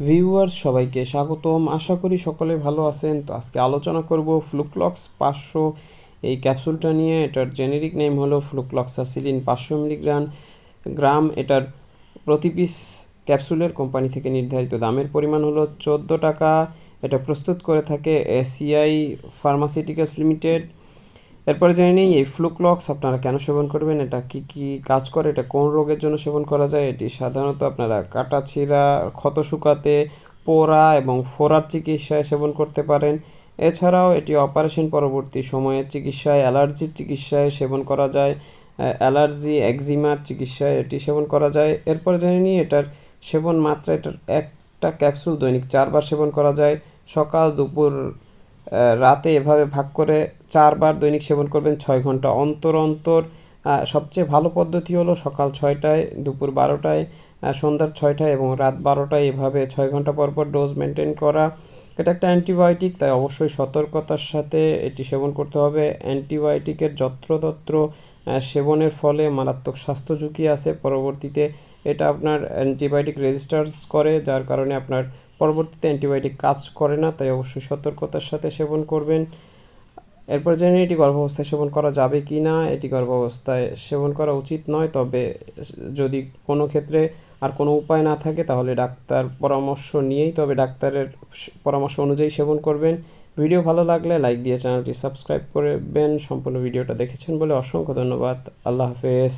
Viewers সবাইকে স্বাগতম। আশা করি সকলে ভালো আছেন। তো আজকে আলোচনা করব ফ্লুক্লক্স পাঁচশো। এই ক্যাপসুলটা নিয়ে এটার জেনেরিক নেম হলো ফ্লুক্লক্সাসিলিন পাঁচশো মিলিগ্রাম গ্রাম এটার প্রতি পিস ক্যাপসুলের কোম্পানি থেকে নির্ধারিত দামের পরিমাণ হলো চোদ্দ টাকা। এটা প্রস্তুত করে থাকে এসিআই ফার্মাসিউটিক্যালস লিমিটেড এরপরে জেনে নিই, এই ফ্লুক্লক্স আপনারা কেন সেবন করবেন? এটা কি কি কাজ করে? এটা কোন রোগের জন্য সেবন করা যায়? এটি সাধারণত আপনারা কাটা ছিঁড়া ক্ষত শুকাতে, পোড়া এবং ফোড়ার চিকিৎসায় সেবন করতে পারেন। এছাড়াও এটি অপারেশন পরবর্তী সময়ে চিকিৎসায়, অ্যালার্জির চিকিৎসায় সেবন করা যায়। অ্যালার্জি, একজিমার চিকিৎসায় এটি সেবন করা যায়। এরপরে জেনে নিই, এটার সেবন মাত্রা, এটার একটা ক্যাপসুল দৈনিক চারবার সেবন করা যায়। সকাল, দুপুর রাতে এভাবে ভাগ করে চারবার দৈনিক সেবন করবেন ছয় ঘণ্টা অন্তর অন্তর। সবচেয়ে ভালো পদ্ধতি হলো সকাল ছয়টায়, দুপুর বারোটায় সন্ধ্যার ছয়টায় এবং রাত বারোটায় এভাবে ছয় ঘণ্টা পর পর ডোজ মেনটেন করা। এটা একটা অ্যান্টিবায়োটিক, তাই অবশ্যই সতর্কতার সাথে এটি সেবন করতে হবে। অ্যান্টিবায়োটিকের যত্রতত্র সেবনের ফলে মারাত্মক স্বাস্থ্য ঝুঁকি আছে। পরবর্তীতে এটা আপনার অ্যান্টিবায়োটিক রেজিস্টার্স করে, যার কারণে আপনার পরবর্তীতে অ্যান্টিবায়োটিক কাজ করে না, তাই অবশ্যই সতর্কতার সাথে সেবন করবেন। এরপর জেনে এটি গর্ভাবস্থায় সেবন করা যাবে কি না। এটি গর্ভাবস্থায় সেবন করা উচিত নয়, তবে যদি কোনো ক্ষেত্রে আর কোনো উপায় না থাকে, তাহলে ডাক্তার পরামর্শ নিয়েই, তবে ডাক্তারের পরামর্শ অনুযায়ী সেবন করবেন। ভিডিও ভালো লাগলে লাইক দিয়ে চ্যানেলটি সাবস্ক্রাইব করবেন। সম্পূর্ণ ভিডিওটা দেখেছেন বলে অসংখ্য ধন্যবাদ। আল্লাহ হাফেজ।